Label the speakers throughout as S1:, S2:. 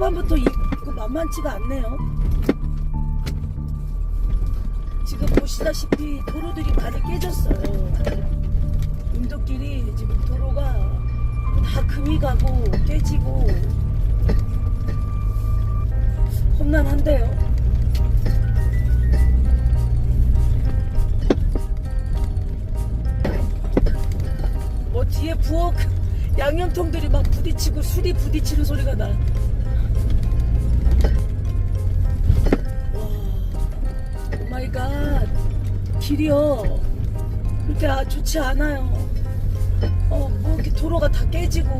S1: 초반부터 이, 이거 만만치가 않네요. 지금 보시다시피 도로들이 많이 깨졌어요. 인도길이 지금 도로가 다 금이 가고 깨지고 험난한데요. 뭐 뒤에 부엌 양념통들이 막 부딪히고 술이 부딪히는 소리가 나. 오마이갓 길이요. 그렇게 아, 좋지 않아요. 어, 뭐 이렇게 도로가 다 깨지고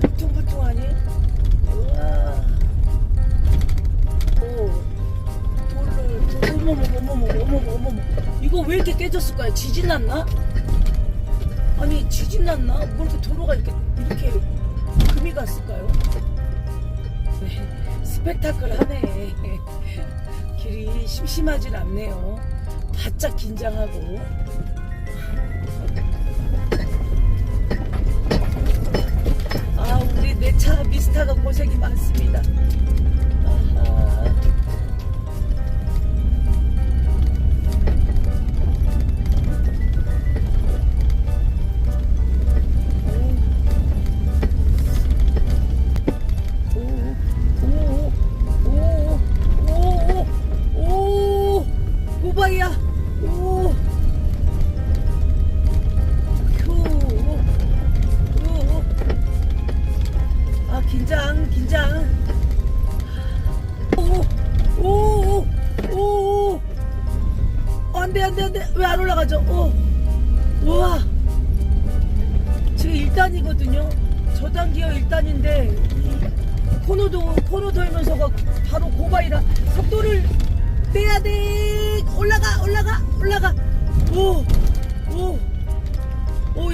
S1: 불퉁불퉁 하니? 우와. 오, 도로를, 도- 어머머, 어머머, 어머머, 어머머. 이거 왜 이렇게 깨졌을까요? 지진 났나? 아니 지진 났나? 뭐 이렇게 도로가 이렇게 이렇게 금이 갔을까요? 네, 스펙타클하네. 길이 심심하진 않네요. 바짝 긴장하고. 아 우리 내 차 미스타가 고생이 많습니다.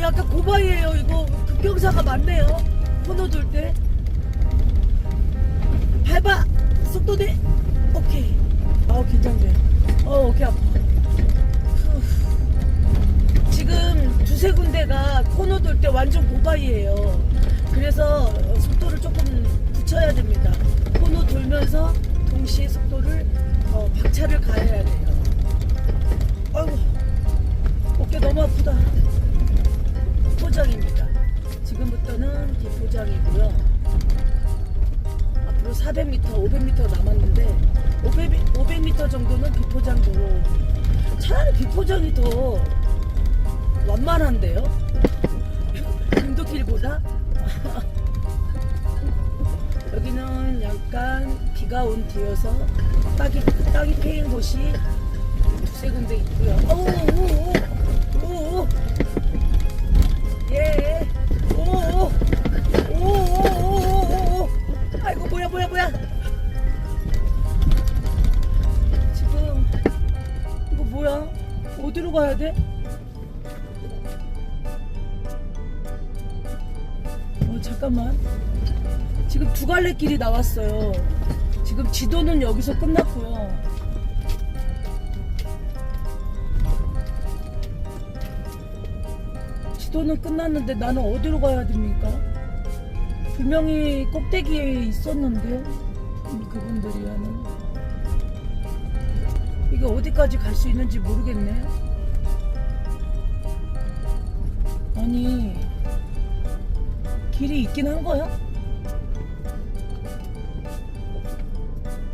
S1: 약간 고바이에요. 이거 급경사가 많네요. 코너 돌 때. 밟아. 속도 내 오케이. 아우 긴장돼. 어 오케이 아파. 후. 지금 두세 군데가 코너 돌 때 완전 고바이에요. 그래서 속도를 조금 붙여야 됩니다. 코너 돌면서 동시에 속도를 어, 박차를 가해야 돼요. 아이고. 어깨 너무 아프다 포장입니다. 지금부터는 뒷포장이고요. 앞으로 400m, 500m 남았는데 500, 500m 정도는 비포장 도로. 차라리 비포장이 더 완만한데요? 인도길보다? 여기는 약간 비가 온 뒤여서 땅이, 땅이 패인 곳이 두세 군데 있고요. 오오오오 지금 두 갈래 길이 나왔어요. 지금 지도는 여기서 끝났고요. 지도는 끝났는데 나는 어디로 가야 됩니까? 분명히 꼭대기에 있었는데 음, 그분들이 하는 이게 어디까지 갈 수 있는지 모르겠네. 아니 길이 있긴 한 거야?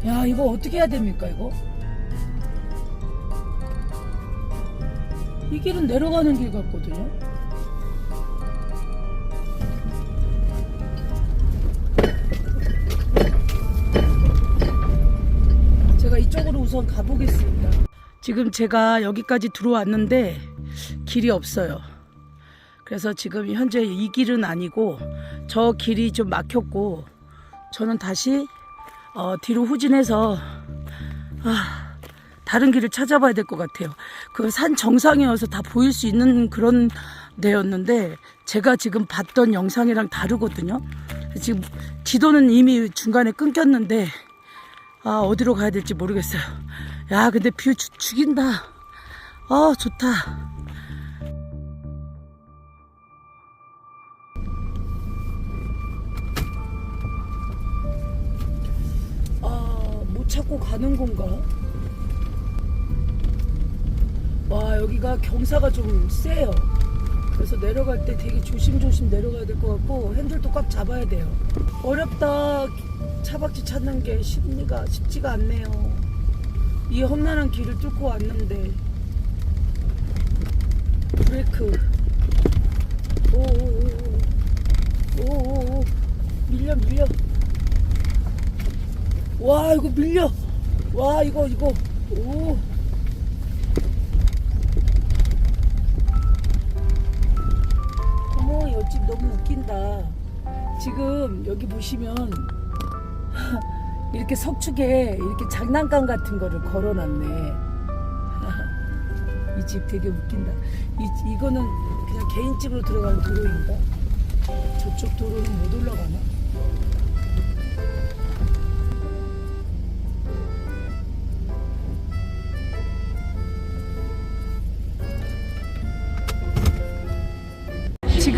S1: 야 이거 어떻게 해야 됩니까 이거? 이 길은 내려가는 길 같거든요. 제가 이쪽으로 우선 가보겠습니다. 지금 제가 여기까지 들어왔는데 길이 없어요. 그래서 지금 현재 이 길은 아니고 저 길이 좀 막혔고 저는 다시 어, 뒤로 후진해서 아, 다른 길을 찾아봐야 될 것 같아요. 그 산 정상이어서 다 보일 수 있는 그런 데였는데 제가 지금 봤던 영상이랑 다르거든요. 지금 지도는 이미 중간에 끊겼는데 아 어디로 가야 될지 모르겠어요. 야 근데 뷰 죽- 죽인다. 아 좋다. 찾고 가는 건가? 와 여기가 경사가 좀 세요. 그래서 내려갈 때 되게 조심조심 내려가야 될 것 같고 핸들도 꽉 잡아야 돼요. 어렵다. 차박지 찾는 게 쉽니가 쉽지가 않네요. 이 험난한 길을 뚫고 왔는데 브레이크. 오오오오 밀려 밀려. 와 이거 밀려. 와 이거 이거 오. 어머 옆집 너무 웃긴다. 지금 여기 보시면 이렇게 석축에 이렇게 장난감 같은 거를 걸어놨네. 이 집 되게 웃긴다. 이, 이거는 그냥 개인집으로 들어가는 도로인가? 저쪽 도로는 못 올라가나?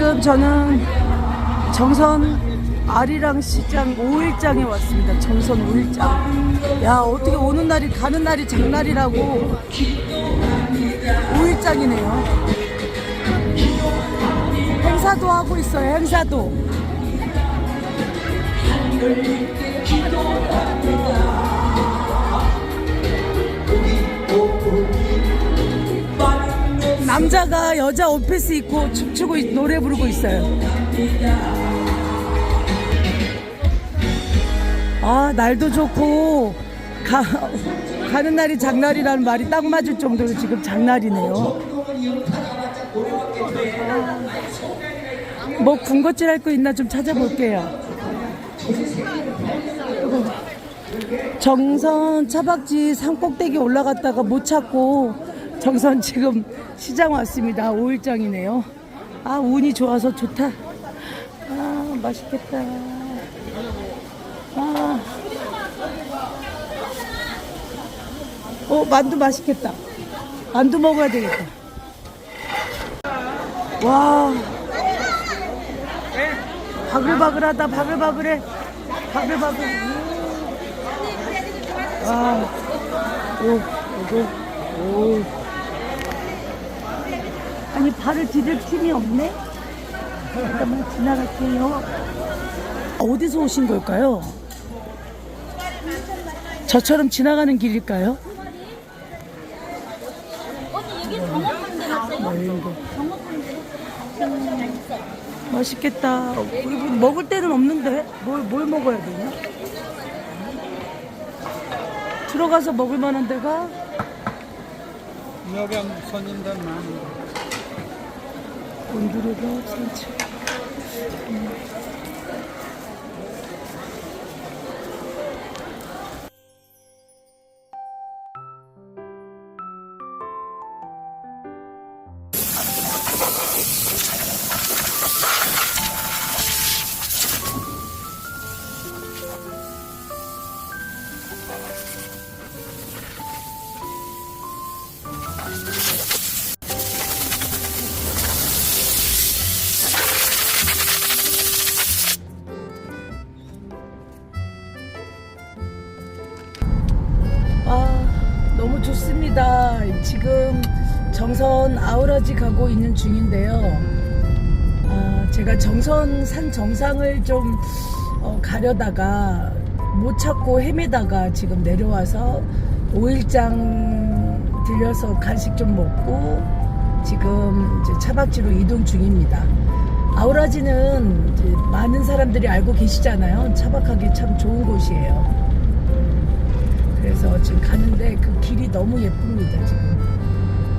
S1: 지금 저는 정선 아리랑 시장 5일장에 왔습니다. 정선 5일장. 야, 어떻게 오는 날이 가는 날이 장날이라고 5일장이네요. 행사도 하고 있어요. 행사도. 남자가 여자 옷피스 입고 춤추고 있- 노래 부르고 있어요. 아 날도 좋고 가, 가는 날이 장날이라는 말이 딱 맞을 정도로 지금 장날이네요. 뭐 군것질 할 거 있나 좀 찾아볼게요. 정선 차박지 산꼭대기 올라갔다가 못 찾고 정선 지금 시장 왔습니다. 5일장이네요. 아 운이 좋아서 좋다. 아 맛있겠다. 아. 어 만두 맛있겠다. 만두 먹어야 되겠다. 와. 바글바글하다 바글바글해. 바글바글. 와. 오 이거 오. 아니 발을 디딜 틈이 없네. 잠깐만 지나갈게요. 어디서 오신 걸까요? 저처럼 지나가는 길일까요?
S2: 언니 여기 정원판대 났어요?
S1: 네. 맛있겠다. 우리 뭐 먹을 데는 없는데 뭘, 뭘 먹어야 되냐? 들어가서 먹을 만한 데가
S3: 여기 손님들 많이
S1: кондуре 20. 좋습니다. 지금 정선 아우라지 가고 있는 중인데요. 아, 제가 정선 산 정상을 좀 어, 가려다가 못 찾고 헤매다가 지금 내려와서 5일장 들려서 간식 좀 먹고 지금 이제 차박지로 이동 중입니다. 아우라지는 많은 사람들이 알고 계시잖아요. 차박하기 참 좋은 곳이에요. 그래서 지금 가는데 그 길이 너무 예쁩니다 지금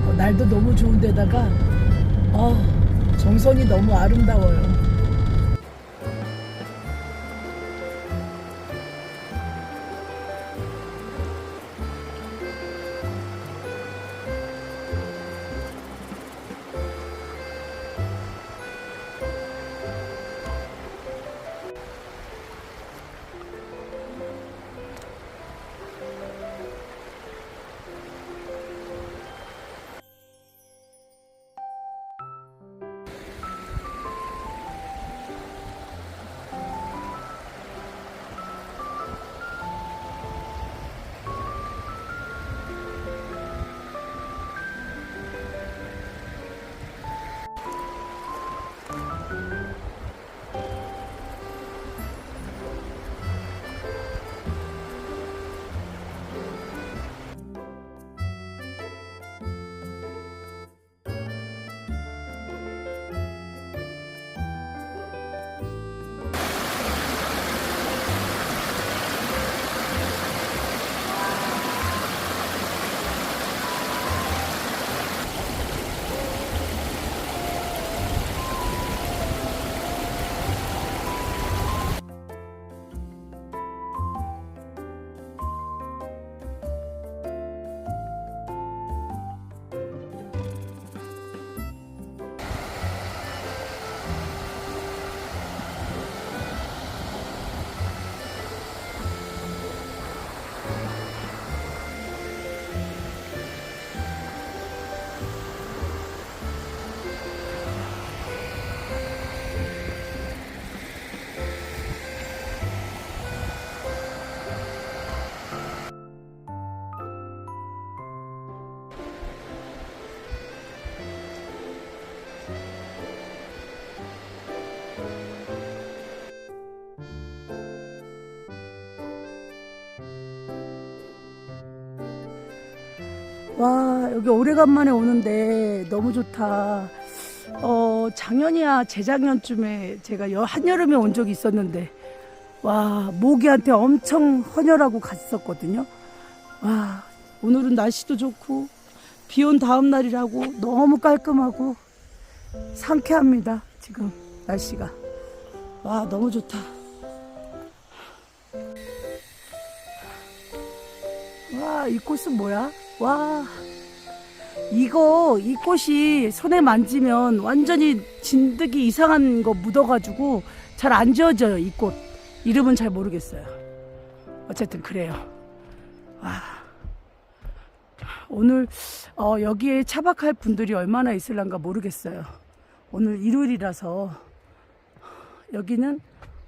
S1: 어, 날도 너무 좋은데다가 어, 정선이 너무 아름다워요. 와, 여기 오래간만에 오는데 너무 좋다. 어, 작년이야 재작년쯤에 제가 여- 한여름에 온 적이 있었는데, 와, 모기한테 엄청 헌혈하고 갔었거든요. 와, 오늘은 날씨도 좋고, 비 온 다음 날이라고 너무 깔끔하고, 상쾌합니다. 지금 날씨가. 와, 너무 좋다. 와, 이 꽃은 뭐야? 와, 이거, 이 꽃이 손에 만지면 완전히 진드기 이상한 거 묻어가지고 잘 안 지워져요, 이 꽃. 이름은 잘 모르겠어요. 어쨌든 그래요. 와. 오늘, 어, 여기에 차박할 분들이 얼마나 있을란가 모르겠어요. 오늘 일요일이라서 여기는,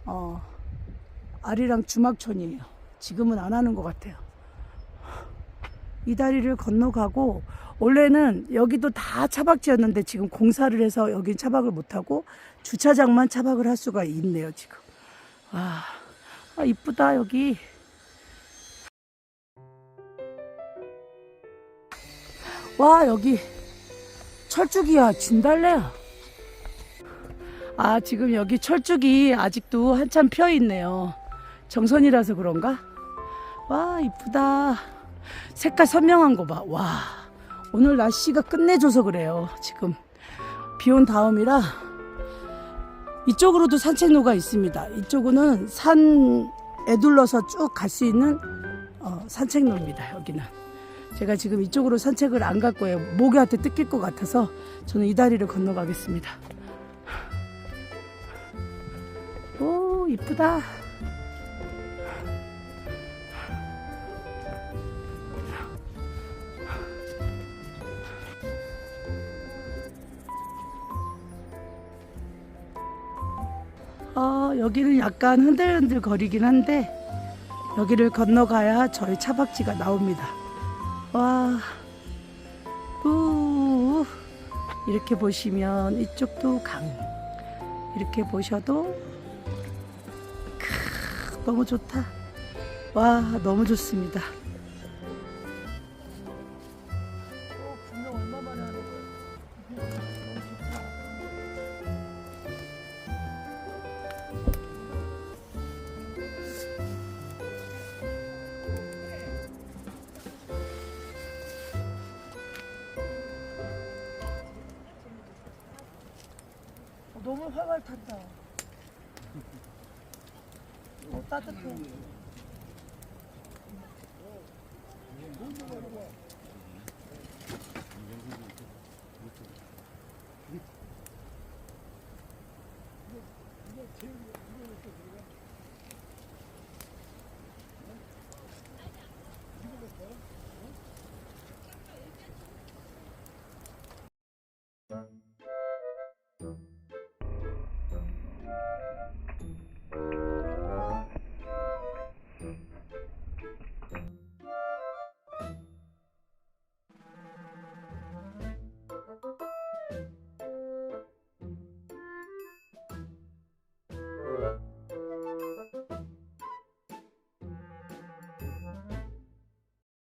S1: 어, 아리랑 주막촌이에요. 지금은 안 하는 것 같아요. 이 다리를 건너가고 원래는 여기도 다 차박지였는데 지금 공사를 해서 여긴 차박을 못하고 주차장만 차박을 할 수가 있네요 지금. 와 아, 이쁘다 여기. 와 여기. 철쭉이야 진달래야 아 지금 여기 철쭉이 아직도 한참 펴 있네요. 정선이라서 그런가? 와 이쁘다 색깔 선명한 거 봐. 와. 오늘 날씨가 끝내줘서 그래요. 지금 비 온 다음이라 이쪽으로도 산책로가 있습니다. 이쪽은 산에 둘러서 쭉 갈 수 있는 어, 산책로입니다. 여기는. 제가 지금 이쪽으로 산책을 안 갈 거예요. 모기한테 뜯길 것 같아서 저는 이 다리를 건너가겠습니다. 오, 이쁘다. 어, 여기는 약간 흔들흔들 거리긴 한데 여기를 건너가야 저희 차박지가 나옵니다. 와, 우, 이렇게 보시면 이쪽도 강, 이렇게 보셔도 크, 너무 좋다. 와, 너무 좋습니다. 너무 활활 탄다. 어, 따뜻해.